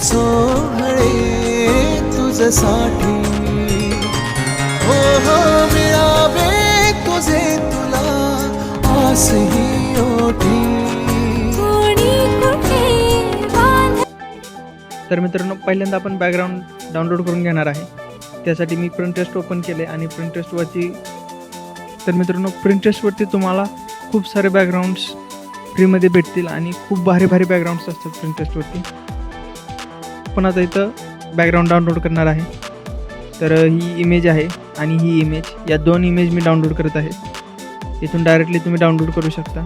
सोहळे तुझसाठी हो हो मिळावे तुझे तुला आसही ओठी कोणी कुठे बांध तर मित्रांनो पहिल्यांदा आपण बॅकग्राऊंड डाउनलोड करून घेणार आहे. त्यासाठी मी प्रिंट टेस्ट ओपन केले आणि प्रिंट टेस्टवरती तर मित्रांनो प्रिंट टेस्टवरती तुम्हाला खूप सारे बॅकग्राऊंड्स फ्रीमध्ये भेटतील आणि खूप भारी भारी बॅकग्राऊंड्स असतात प्रिंट आपण आता इथं बॅकग्राऊंड डाउनलोड करणार आहे. तर ही इमेज आहे आणि ही इमेज या दोन इमेज मी डाउनलोड करत आहे. इथून डायरेक्टली तुम्ही डाउनलोड करू शकता.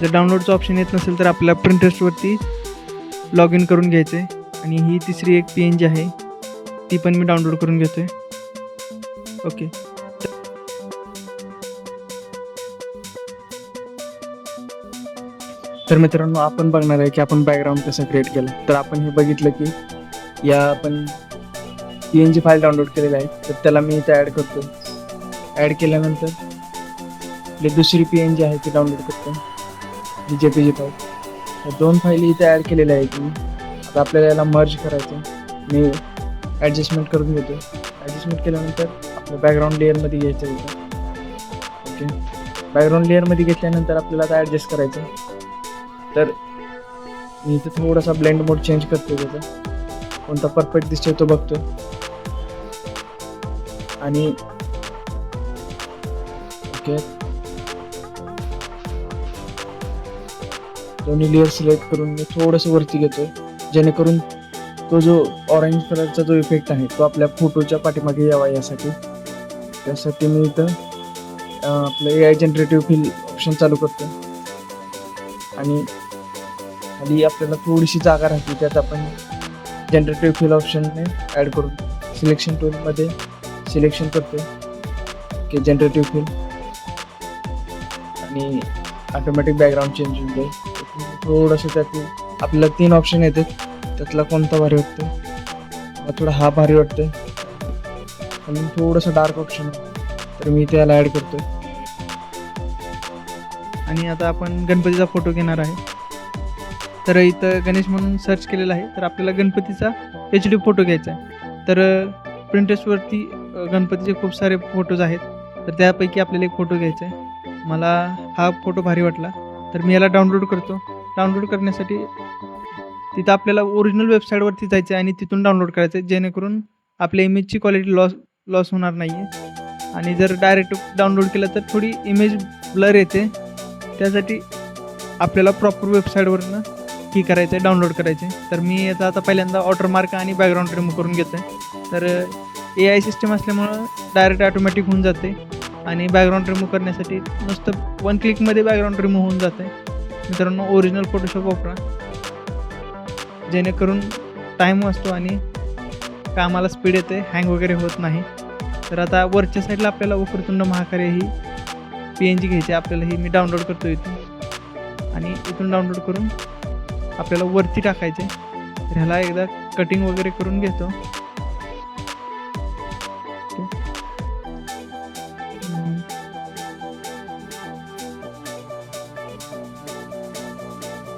जर डाउनलोडचं ऑप्शन येत नसेल तर आपल्या प्रिंटरेस्टवरती लॉग इन करून घ्यायचं. आहे आणि ही तिसरी एक पी एन जी आहे. ती पण मी डाउनलोड करून घेतो आहे ओके तर मित्रांनो आपण बघणार आहे की आपण बॅकग्राऊंड कसं क्रिएट केलं. तर आपण हे बघितलं की या आपण P N G file download केलेली आहे. तर त्याला मी इथं ॲड करतो. ॲड केल्यानंतर आपली दुसरी पी एन जी आहे ती डाउनलोड करतो. जे पी जी फाईल तर दोन फाईली इथे ॲड केलेल्या आहेत मी. आता आपल्याला याला मर्ज करायचं मी ॲडजस्टमेंट करून घेतो. ॲडजस्टमेंट केल्यानंतर आपलं बॅकग्राऊंड लेअरमध्ये घ्यायचं इथं ओके बॅकग्राऊंड लेअरमध्ये घेतल्यानंतर आपल्याला आता ॲडजस्ट करायचं तर मी इथं थोडासा ब्लेंड मोड चेंज करतो त्याचा कोणता परफेक्ट दिसतोय तो बघतो आणि ओके. दोन्ही लेअर सिलेक्ट करून मी थोडंसं वरती घेतोय. जेणेकरून तो जो ऑरेंज कलरचा जो इफेक्ट आहे तो आपल्या फोटोच्या पाठीमागे यावा यासाठी. त्यासाठी मी इथं आपलं A I generative fill option चालू करतो आणि खाली आपल्याला थोडीशी जागा राहते त्यात आपण जनरेटिव्ह फिल ऑप्शनने ॲड करून सिलेक्शन टूलमध्ये सिलेक्शन करतो की जनरेटिव्ह फिल आणि ऑटोमॅटिक बॅकग्राऊंड चेंज होऊन जाईल. थोडंसं त्यातून आपल्याला तीन ऑप्शन येतात. त्यातला कोणता भारी वाटतो मला थोडा हा भारी वाटतो आणि थोडंसं डार्क ऑप्शन तर मी त्याला ॲड करतोय. आणि आता आपण गणपतीचा फोटो घेणार आहे. तर इथं गणेश म्हणून सर्च केलेला आहे. तर आपल्याला गणपतीचा एच डी फोटो घ्यायचा आहे. तर प्रिंटेस्टवरती गणपतीचे खूप सारे फोटोज आहेत. तर त्यापैकी आपल्याला एक फोटो घ्यायचा आहे. मला हा फोटो भारी वाटला. तर मी याला डाउनलोड करतो. डाउनलोड करण्यासाठी तिथं आपल्याला ओरिजिनल वेबसाईटवरती जायचं आहे आणि तिथून डाउनलोड करायचं आहे. जेणेकरून आपल्या इमेजची क्वालिटी लॉस लॉस होणार नाही आहे आणि जर डायरेक्ट डाउनलोड केलं तर थोडी इमेज ब्लर येते. त्यासाठी आपल्याला प्रॉपर वेबसाईटवरनं ही करायचं आहे डाउनलोड करायचे तर मी याचा आता पहिल्यांदा वॉटरमार्क आणि बॅकग्राऊंड रिमूव्ह करून घेतो आहे तर ए आय सिस्टम असल्यामुळं डायरेक्ट ऑटोमॅटिक होऊन जाते. आणि बॅकग्राऊंड रिमूव्ह करण्यासाठी नुसतं वन क्लिकमध्ये बॅकग्राऊंड रिमूव्ह होऊन जाते मित्रांनो ओरिजिनल फोटोशॉप वापरा. जेणेकरून टाईम वाचतो आणि कामाला स्पीड येते हँग वगैरे होत नाही. तर आता वरच्या साईडला आपल्याला वक्रतुंड महाकार्य ही पी एन जी घ्यायची आहे. आपल्याला हे मी डाउनलोड करतो इथून. आणि इथून डाउनलोड करून आपल्याला वरती टाकायचे. तर ह्याला एकदा कटिंग वगैरे करून घेतो.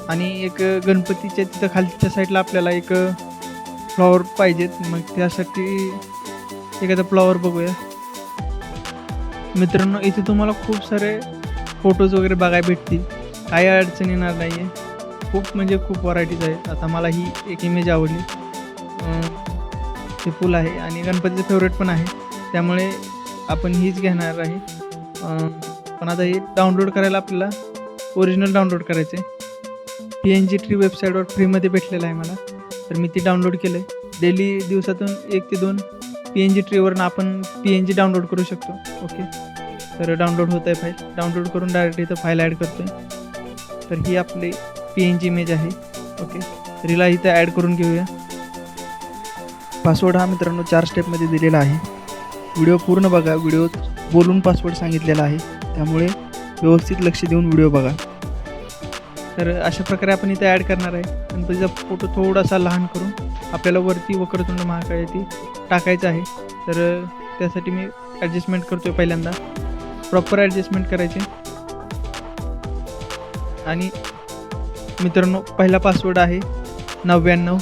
आणि एक गणपतीच्या तिथं खालच्या साईडला आपल्याला एक फ्लॉवर पाहिजेत. मग त्यासाठी एखादा फ्लॉवर बघूया. मित्रांनो इथे तुम्हाला खूप सारे फोटोज वगैरे बघायला भेटतील. काही अडचण येणार नाही आहे खूप म्हणजे खूप व्हरायटीज आहेत आता मला ही एक इमेज आवडली. ते फुल आहे आणि गणपतीचं फेवरेट पण आहे. त्यामुळे आपण हीच घेणार आहे. पण आता हे डाउनलोड करायला आपल्याला ओरिजिनल डाउनलोड करायचं आहे पी एन जी ट्री वेबसाईटवर फ्रीमध्ये भेटलेलं आहे मला. तर मी ती डाउनलोड केलं आहे डेली दिवसातून एक ते दोन पी एन जी ट्रीवरनं आपण पी एन जी डाउनलोड करू शकतो. ओके तर डाउनलोड होत आहे फाईल डाउनलोड करून डायरेक्ट इथं फाईल ॲड करतो आहे तर ही आपली पी एन जी इमेज आहे. ओके तर हिला इथं ॲड करून घेऊया. पासवर्ड हा मित्रांनो चार स्टेपमध्ये दिलेला आहे. व्हिडिओ पूर्ण बघा. व्हिडिओत बोलून पासवर्ड सांगितलेला आहे. त्यामुळे व्यवस्थित लक्ष देऊन व्हिडिओ बघा. तर अशा प्रकारे आपण इथे ॲड करणार आहे. गणपतीचा फोटो थोडासा लहान करून आपल्याला वरती वक्रतुंड ती टाकायचं आहे. तर त्यासाठी मी ॲडजस्टमेंट करतो आहे पहिल्यांदा. प्रॉपर ॲडजस्टमेंट करायचे. आणि मित्रांनो पहिला पासवर्ड आहे नव्याण्णव.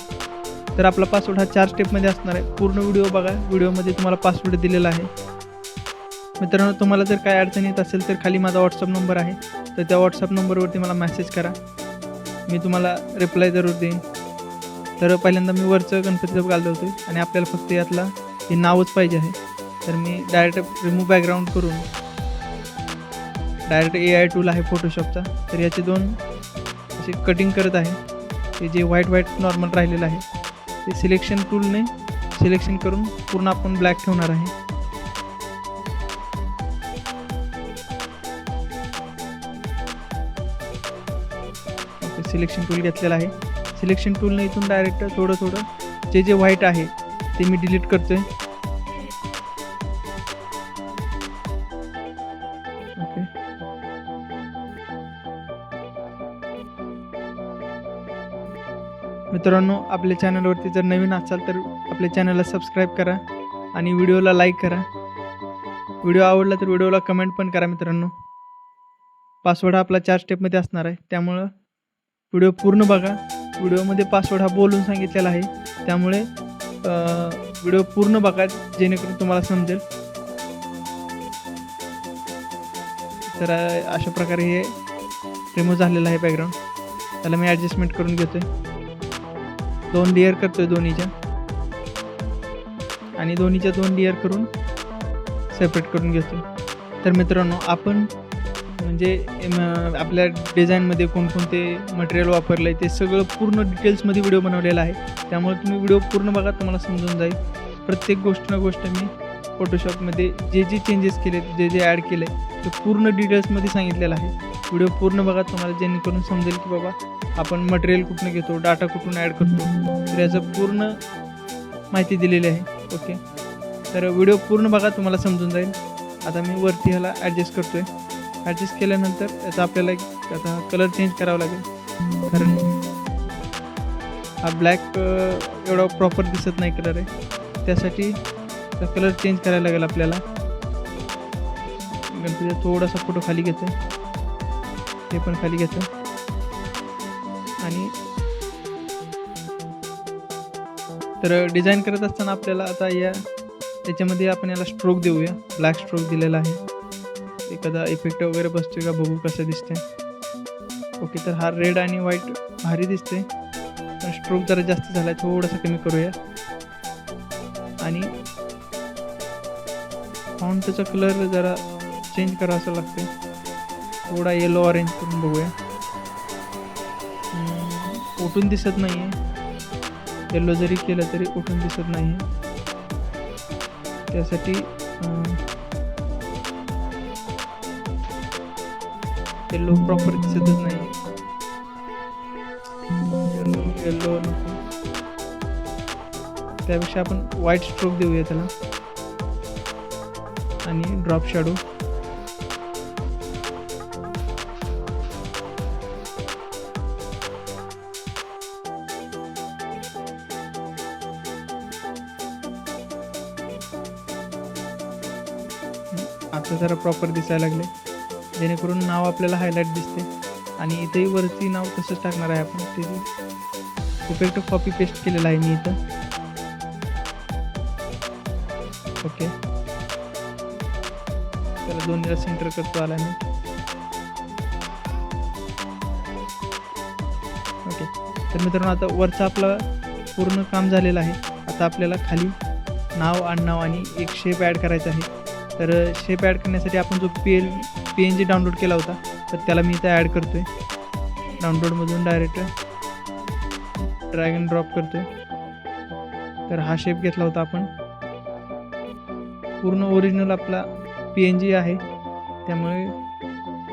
तर आपला पासवर्ड हा चार स्टेपमध्ये असणार आहे. पूर्ण व्हिडिओ बघा. व्हिडिओमध्ये तुम्हाला पासवर्ड दिलेला आहे. मित्रांनो तुम्हाला जर काय अडचण येत असेल तर खाली माझा व्हॉट्सअप नंबर आहे. तर त्या व्हॉट्सअप नंबरवरती मला मेसेज करा. मी तुम्हाला रिप्लाय जरूर देईन. तर पहिल्यांदा मी वरचं गणपतीचं घालतो होतो आणि आपल्याला फक्त यातला हे नावच पाहिजे आहे. तर मी डायरेक्ट रिमूव्ह बॅकग्राऊंड करून डायरेक्ट ए आय टूल आहे फोटोशॉपचा तर याचे दोन असे कटिंग करत आहे. ते जे व्हाईट व्हाईट नॉर्मल राहिलेलं आहे ते सिलेक्शन टूलने सिलेक्शन करून पूर्ण आपण ब्लॅक ठेवणार आहे. सिलेक्शन टूल घेतलेलं आहे. सिलेक्शन टूलने इथून डायरेक्ट थोडं थोडं जे जे व्हाईट आहे ते मी डिलीट करतो ओके मित्रांनो आपल्या चॅनलवरती जर नवीन असाल तर आपल्या चॅनलला सबस्क्राईब करा आणि व्हिडिओला लाईक करा. व्हिडिओ आवडला तर व्हिडिओला कमेंट पण करा मित्रांनो. पासवर्ड हा आपला चार स्टेपमध्ये असणार आहे. त्यामुळं व्हिडिओ पूर्ण बघा. व्हिडिओमध्ये पासवर्ड हा बोलून सांगितलेला आहे. त्यामुळे व्हिडिओ पूर्ण बघा जेणेकरून तुम्हाला समजेल. तर अशा प्रकारे हे रिमूव्ह झालेलं आहे बॅकग्राऊंड त्याला मी ॲडजस्टमेंट करून घेतो आहे दोन लेअर करतोय दोन्हीच्या. आणि दोन्हीच्या दोन लेअर करून सेपरेट करून घेतो तर मित्रांनो आपण म्हणजे आपल्या डिझाईनमध्ये कोणकोणते मटेरियल वापरलं आहे ते सगळं पूर्ण डिटेल्समध्ये व्हिडिओ बनवलेला आहे. त्यामुळे तुम्ही व्हिडिओ पूर्ण बघा तुम्हाला समजून जाईल. प्रत्येक गोष्ट ना गोष्ट मी फोटोशॉपमध्ये जे जे चेंजेस केले जे जे ॲड केले ते पूर्ण डिटेल्समध्ये सांगितलेलं आहे. व्हिडिओ पूर्ण बघा तुम्हाला जेणेकरून समजेल की बाबा आपण मटेरियल कुठून घेतो डाटा कुठून ॲड करतो. तर याचं पूर्ण माहिती दिलेली आहे. ओके तर व्हिडिओ पूर्ण बघा तुम्हाला समजून जाईल. आता मी वरती ह्याला ॲडजस्ट करतो आहे ॲडजस्ट केल्यानंतर त्याचा आपल्याला एक आता कलर चेंज करावा लागेल. कारण हा ब्लॅक एवढा प्रॉपर दिसत नाही कलर आहे. त्यासाठी कलर चेंज करायला लागेल आपल्याला. गणपतीचा थोडासा फोटो खाली घेतो ते पण खाली घेतो आणि तर डिझाईन करत असताना आपल्याला आता या त्याच्यामध्ये आपण याला स्ट्रोक देऊया. ब्लॅक स्ट्रोक दिलेला आहे. एखादा इफेक्ट वगैरे बसतोय का बघू कसं दिसते ओके तर हा रेड आणि व्हाईट भारी दिसते पण स्ट्रोक जरा जास्त झाला आहे थोडंसं कमी करूया. आणि फॉन्टचा कलर जरा चेंज करा असं लागते थोडा येलो ऑरेंज करून बघूया. उठून दिसत नाही आहे येलो जरी केलं तरी उठून दिसत नाही त्यासाठी येल्लो प्रॉपर दिसतच नाही येल्लो येल्लो नको त्यापेक्षा आपण व्हाईट स्ट्रोक देऊया त्याला आणि ड्रॉप शॅडो आता जरा प्रॉपर दिसायला लागले. जेणेकरून नाव आपल्याला हायलाईट दिसते. आणि इथंही वरती नाव तसंच टाकणार आहे आपण. ते इफेक्ट कॉपी पेस्ट केलेला आहे मी इथं. ओके त्याला दोन्हीला सेंटर करतो आला मी ओके तर मित्रांनो आता वरचं आपलं पूर्ण काम झालेलं आहे. आता आपल्याला खाली नाव आडनाव आणि एक शेप ॲड करायचा आहे. तर शेप ॲड करण्यासाठी आपण जो P L P N G download केला होता तर त्याला मी इथं ॲड करतो आहे डाउनलोडमधून डायरेक्ट ड्रॅगन ड्रॉप करतो आहे तर हा शेप घेतला होता आपण. पूर्ण ओरिजिनल आपला पी एन जी आहे. त्यामुळे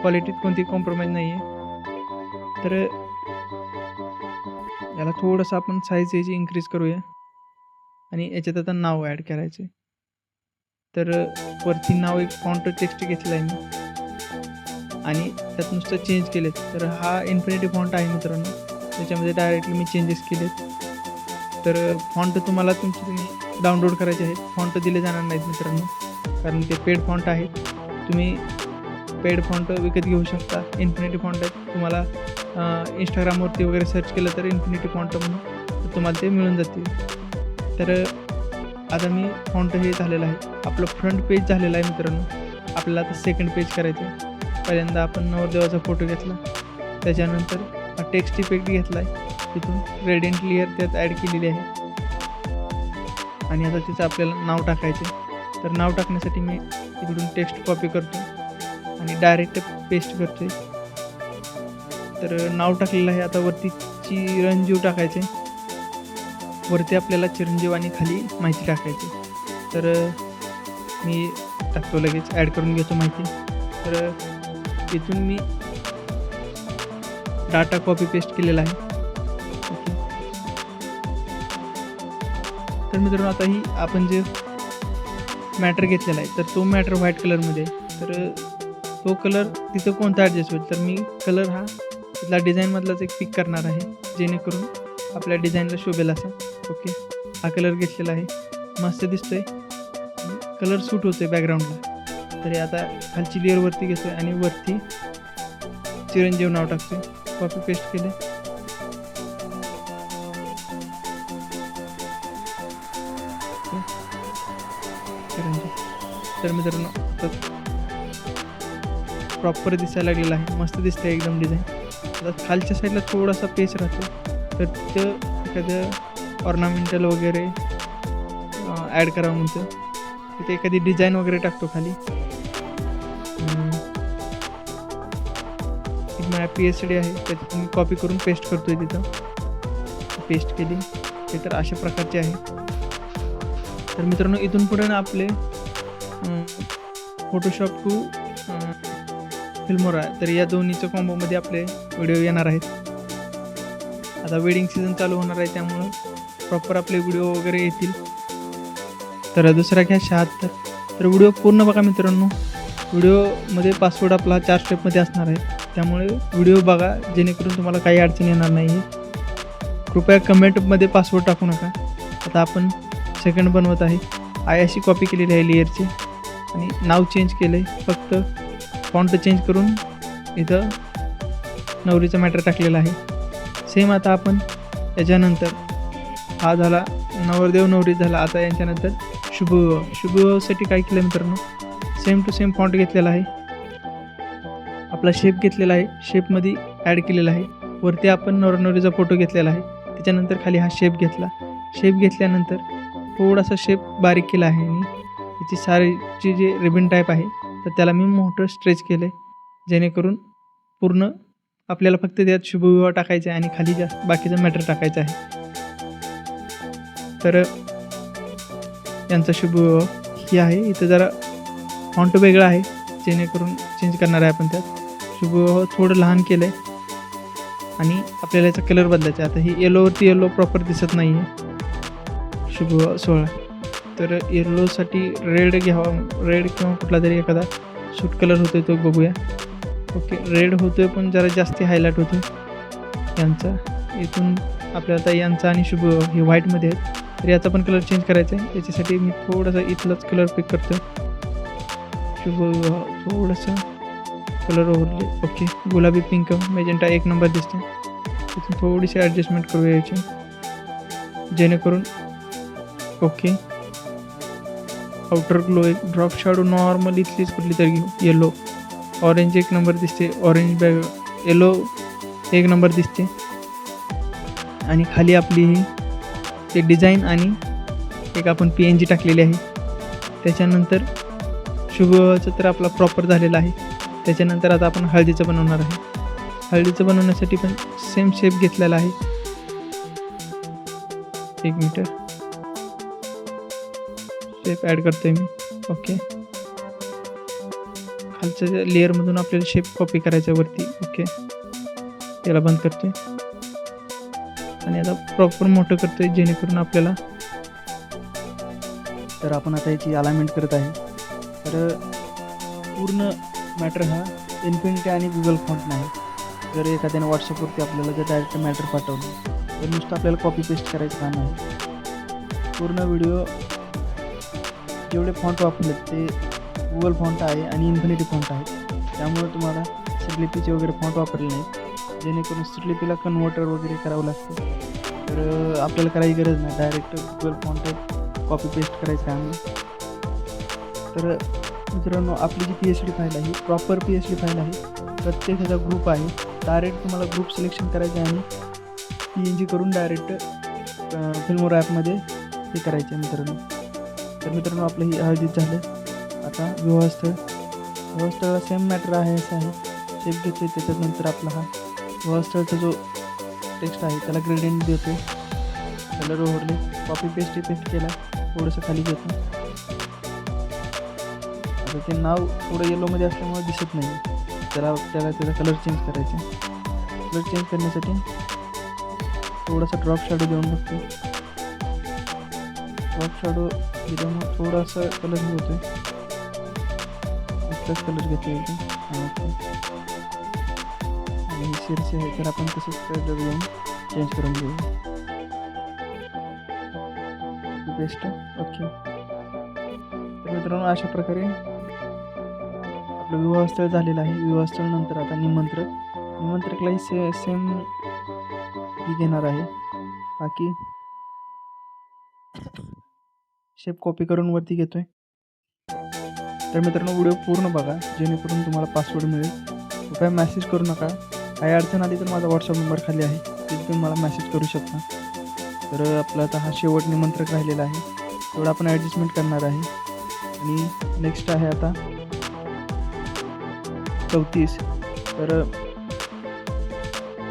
क्वालिटीत कोणती कॉम्प्रोमाइज नाही आहे तर याला थोडंसं आपण साईज याची इन्क्रीज करूया. आणि याच्यात आता नाव ॲड करायचं आहे तर वरती नाव एक फॉन्ट टेक्स्ट घेतलं आहे मी. आणि त्यात नुसतं चेंज केलेत. तर हा इन्फिनिटी फॉन्ट आहे मित्रांनो. त्याच्यामध्ये डायरेक्टली मी चेंजेस केलेत. तर फॉन्ट तुम्हाला तुमचे तुम्ही डाउनलोड करायचे आहेत. फॉन्ट दिले जाणार नाहीत मित्रांनो. कारण ते पेड फॉन्ट आहेत तुम्ही पेड फॉन्ट विकत घेऊ शकता. इन्फिनिटी फॉन्ट आहेत. तुम्हाला इंस्टाग्रामवरती वगैरे सर्च केलं तर इन्फिनिटी फॉन्ट म्हणून तुम्हाला ते मिळून जातील. तर आता मी फॉन्ट हे झालेलं आहे. आपलं फ्रंट पेज झालेलं आहे मित्रांनो. आपल्याला आता सेकंड पेज करायचं आहे पहिल्यांदा आपण नवरदेवाचा फोटो घेतला. त्याच्यानंतर टेक्स्ट इफेक्ट घेतला आहे तिथून रेडियंट लेअर त्यात ॲड केलेली आहे. आणि आता तिचं आपल्याला नाव टाकायचे तर नाव टाकण्यासाठी मी इकडून टेक्स्ट कॉपी करतो आणि डायरेक्ट पेस्ट करतो तर नाव टाकलेलं आहे. आता वरती चिरंजीव टाकायचे. वरती आपल्याला चिरंजीव आणि खाली माहिती टाकायची तर मी टाकतो लगेच. ॲड करून घेतो माहिती. तर इथून मी डाटा कॉपी पेस्ट केलेला आहे. ओके तर मित्रांनो आता ही आपण जे मॅटर घेतलेला आहे तर तो मॅटर व्हाईट कलरमध्ये आहे. तर तो कलर तिथं कोणता ॲडजस्ट होईल? तर मी कलर हा तिथला डिझाईनमधलाच एक पिक करणार आहे जेणेकरून आपल्या डिझाईनला शोभेल असा. ओके हा कलर घेतलेला आहे. मस्त दिसतोय. कलर सूट होतोय बॅकग्राऊंडला तरी आता खालची लेअर वरती घेतोय आणि वरती चिरंजीव नाव टाकतोय. कॉपी पेस्ट केले चिरंजीव. तर मित्रांनो प्रॉपर दिसायला लागलेला आहे. मस्त दिसतंय एकदम डिझाईन आता खालच्या साईडला थोडासा पेच राहतो. तर तिथं एखादं ऑर्नामेंटल वगैरे ॲड करावं म्हणतं तिथे एखादी डिझाईन वगैरे टाकतो खाली. पी एच डी आहे त्याच्यात मी कॉपी करून पेस्ट करतो आहे तिथं. पेस्ट केली ते तर अशा प्रकारचे आहे. तर मित्रांनो इथून पुढे ना आपले फोटोशॉप टू फिल्मोरा तर या दोन्हीच्या कॉम्बोमध्ये आपले व्हिडिओ येणार आहेत. आता वेडिंग सीझन चालू होणार आहे त्यामुळं प्रॉपर आपले व्हिडिओ वगैरे येतील. तर दुसरा घ्या शहात्तर. तर व्हिडिओ पूर्ण बघा मित्रांनो. व्हिडिओमध्ये पासवर्ड आपला चार स्टेपमध्ये असणार आहे. त्यामुळे व्हिडिओ बघा जेणेकरून तुम्हाला काही अडचण येणार नाही. कृपया कमेंटमध्ये पासवर्ड टाकू नका. आता आपण सेकंड बनवत आहे. आय अशी कॉपी केलेली आहे लेअरची आणि नाव चेंज केलं आहे फक्त फॉन्ट चेंज करून इथं नवरीचा मॅटर टाकलेला आहे. सेम आता आपण याच्यानंतर. हा झाला नवरदेव नवरी झाला. आता यांच्यानंतर शुभविवाह शुभविवाहासाठी काय केलं मित्रांनो? सेम टू सेम फॉन्ट घेतलेला आहे. आपला शेप घेतलेला आहे. शेपमध्ये ॲड केलेला आहे. वरती आपण नवरनवरीचा फोटो घेतलेला आहे. त्याच्यानंतर खाली हा शेप घेतला. शेप घेतल्यानंतर थोडासा शेप बारीक केला आहे मी. त्याची सारीची जे रिबन टाईप आहे तर त्याला मी मोठं स्ट्रेच केलं आहे जेणेकरून पूर्ण आपल्याला फक्त त्यात शुभविवाह टाकायचा आहे आणि खाली जास्त बाकीचं मॅटर टाकायचं आहे. तर यांचा शुभविवाह ही आहे. इथं जरा फॉन्ट वेगळा आहे. जेणेकरून चेंज करणार आहे आपण त्यात. शुभविवाह थोडं लहान केलं आहे आणि आपल्याला याचा कलर बदलायचा आहे. आता ही येलोवरती येलो प्रॉपर दिसत नाही आहे शुभविवाह सोहळा. तर येलोसाठी रेड घ्यावा रेड किंवा कुठला तरी एखादा सूट कलर होतो तो बघूया. ओके रेड होतो आहे पण जरा जास्ती हायलाईट होतो यांचा इथून आपल्याला आता यांचा आणि शुभ हे व्हाईटमध्ये आहेत. तर याचा पण कलर चेंज करायचा आहे. याच्यासाठी मी थोडासा इथलाच कलर पिक करतो शुभ थोडंसं कलर ओव्हरले ओके गुलाबी पिंक मेजेंटा एक नंबर दिसते तिथून थोडीशी ॲडजस्टमेंट करूया याची. जेणेकरून ओके आउटर ग्लो एक ड्रॉप शॅडो नॉर्मल इथलीच कुठली तरी घेऊ. येलो ऑरेंज एक नंबर दिसते ऑरेंज बॅग येलो एक नंबर दिसते आणि खाली आपली ही एक डिझाईन आणि एक आपण पी एन जी टाकलेली आहे. त्याच्यानंतर शुभचं तर आपला प्रॉपर झालेला आहे. त्याच्यानंतर आता आपण हळदीचं बनवणार आहे. हळदीचं बनवण्यासाठी पण सेम शेप घेतलेला आहे. एक मीटर शेप ॲड करतोय मी. ओके खालच्या लेअरमधून आपल्याला शेप कॉपी करायचा वरती. ओके त्याला बंद करतोय. आणि आता प्रॉपर मोठं करतोय जेणेकरून आपल्याला तर आपण आता याची अलाइनमेंट करत आहे. तर पूर्ण मॅटर हा इन्फिनिटी आणि गुगल फॉन्ट नाही. जर एखाद्याने व्हॉट्सअपवरती आपल्याला जर डायरेक्ट मॅटर पाठवलं तर नुसतं आपल्याला कॉपी पेस्ट करायचं काम आहे. पूर्ण व्हिडिओ जेवढे फॉन्ट वापरलेत ते गुगल फॉन्ट आहे आणि इन्फिनिटी फॉन्ट आहे. त्यामुळे तुम्हाला स्लिपीचे वगैरे फॉन्ट वापरले नाहीत. जेणेकरून स्लिपीला कन्व्हर्टर वगैरे करावं लागतं. तर आपल्याला करायची गरज नाही. Direct Google font copy paste करायचं आहे. तर मित्रांनो आपली जी पी एच डी फाईल आहे proper P H D file आहे प्रत्येक ह्याचा ग्रुप आहे. डायरेक्ट तुम्हाला ग्रुप सिलेक्शन करायचं आहे. आणि पी एन जी करून डायरेक्ट फिल्मोर ॲपमध्ये हे करायचे आहे मित्रांनो. तर मित्रांनो आपलं हे आयोजित झालं. आता विवाहस्थळ विवाहस्थळाला सेम मॅटर आहे असं आहे. शेप घेतो आहे त्याच्यानंतर आपला हा विवाहस्थळचा जो टेक्स्ट आहे त्याला ग्रेडियंट देतो colour overlay copy paste paste केला थोडंसं खाली घेतो आता ते नाव थोडं येलोमध्ये असल्यामुळे दिसत नाही त्याला त्याला त्याचा कलर चेंज करायचा. कलर चेंज करण्यासाठी थोडासा ड्रॉप शॅडो देऊन बघतो. ड्रॉप शॅडो दिल्यामुळे थोडासा कलर हे होतो कलर घेतो इथे. हा, ओके. आणि शिरसे आहे तर आपण तसंच कलर घेऊन चेंज करून घेऊ. Best okay. तर मित्रांनो अशा प्रकारे आपलं विवाहस्थळ झालेलं आहे. विवाहस्थळ नंतर आता निमंत्रक. निमंत्रकलाही से सेम ही घेणार आहे. बाकी शेप कॉपी करून वरती घेतोय. तर मित्रांनो व्हिडिओ पूर्ण बघा. जेणेकरून तुम्हाला पासवर्ड मिळेल. कृपया मॅसेज करू नका. काही अडचण आली तर माझा व्हॉट्सअप नंबर खाली आहे. तिथे तुम्ही मला मॅसेज करू शकता. तर आपला आता हा शेवट निमंत्रक राहिलेला आहे. तेवढं आपण ॲडजस्टमेंट करणार आहे. आणि नेक्स्ट आहे आता चौतीस. तर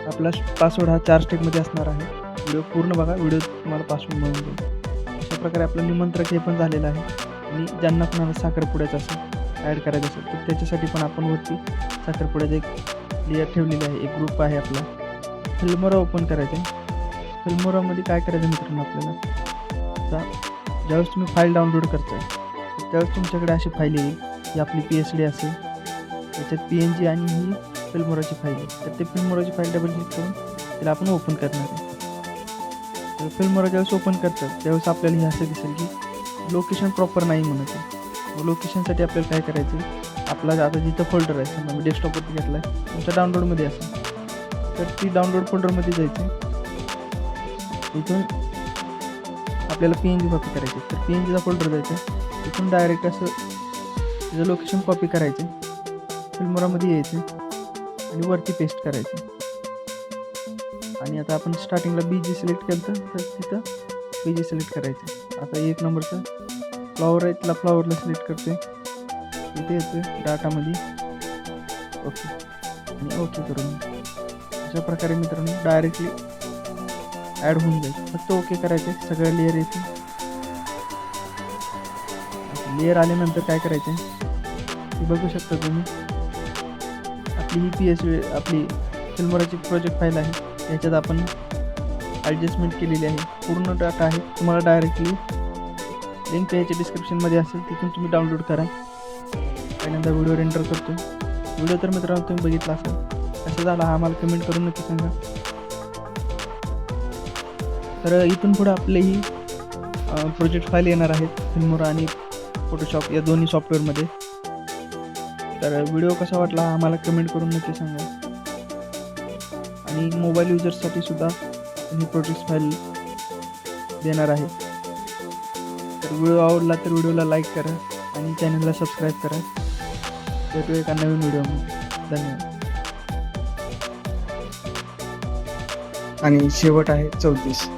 आपला पासवर्ड हा चार स्टेपमध्ये असणार आहे. व्हिडिओ पूर्ण बघा व्हिडिओ तुम्हाला पासवर्ड मिळून जाईल. अशा प्रकारे आपलं निमंत्रक हे पण झालेलं आहे. आणि ज्यांना कोणाला साखरपुड्याचं असेल ॲड करायचं असेल तर त्याच्यासाठी पण आपण वरती साखरपुड्याचं एक लेअर ठेवलेली आहे. एक ग्रुप आहे आपला. फिल्मोरा ओपन करायचं आहे फिल्मोरामध्ये काय करायचं मित्रांनो आपल्याला? आता ज्यावेळेस तुम्ही फाईल डाउनलोड करताय त्यावेळेस तुमच्याकडे अशी फाईल येईल. ही आपली पी एच डी असेल त्याच्यात पी एन जी आणि ही फिल्मोराची फाईल आहे. तर ते फिल्मोराची फाईल डबल क्लिक करून त्याला आपण ओपन करणार आहे. तर फिल्मोरा ज्यावेळेस ओपन करतात त्यावेळेस आपल्याला हे असं दिसेल की लोकेशन प्रॉपर नाही म्हणत आहे. लोकेशनसाठी आपल्याला काय करायचं? आपला आता जिथं फोल्डर आहे समजा मी डेस्कटॉपवरती घेतला आहे तुमच्या डाउनलोडमध्ये असेल. तर ती डाउनलोड फोल्डरमध्ये जायचं. इथून आपल्याला पी एन जी कॉपी करायची. तर पी एन जीचा फोल्डर जायचं. इथून डायरेक्ट असं त्याचं लोकेशन कॉपी करायचं. फिल्मोरामध्ये यायचं आणि वरती पेस्ट करायचं. आणि आता आपण स्टार्टिंगला बी जी सिलेक्ट केलं तर तिथं बी जी सिलेक्ट करायचं. आता एक नंबरचं फ्लॉवर आहे त्याला फ्लॉवरला सिलेक्ट करतो आहे इथे येतो आहे डाटामध्ये ओके. आणि ओके करून. अशा प्रकारे मित्रांनो डायरेक्टली ॲड होऊन जाईल. फक्त ओके करायचं आहे सगळं लेअर येते लेअर आल्यानंतर काय करायचं आहे बघू शकता तुम्ही. आपली ही पी एस आपली फिल्मराची प्रोजेक्ट फाईल आहे. याच्यात आपण ॲडजस्टमेंट केलेली आहे. पूर्ण डाटा आहे. तुम्हाला डायरेक्टली लिंक याच्या डिस्क्रिप्शनमध्ये असेल. तिथून तुम्ही डाउनलोड करा. पहिल्यांदा व्हिडिओवर एंटर करतो. व्हिडिओ तर मित्रांनो तुम्ही बघितला असेल. कसं झाला हा आम्हाला कमेंट करून नक्की सांगा. तर इथून पुढे आपलेही प्रोजेक्ट फाईल येणार आहेत. फिल्मोरा आणि फोटोशॉप या दोन्ही सॉफ्टवेअरमध्ये तर व्हिडिओ कसा वाटला आम्हाला कमेंट करून नक्की सांगा. आणि मोबाईल युजर्ससाठी सुद्धा मी प्रोजेक्ट फाईल देणार आहे. तर व्हिडिओ आवडला तर व्हिडिओला लाईक करा आणि चॅनलला सबस्क्राईब करा. भेटू एका नवीन व्हिडिओमध्ये धन्यवाद. आणि शेवट आहे चौतीस.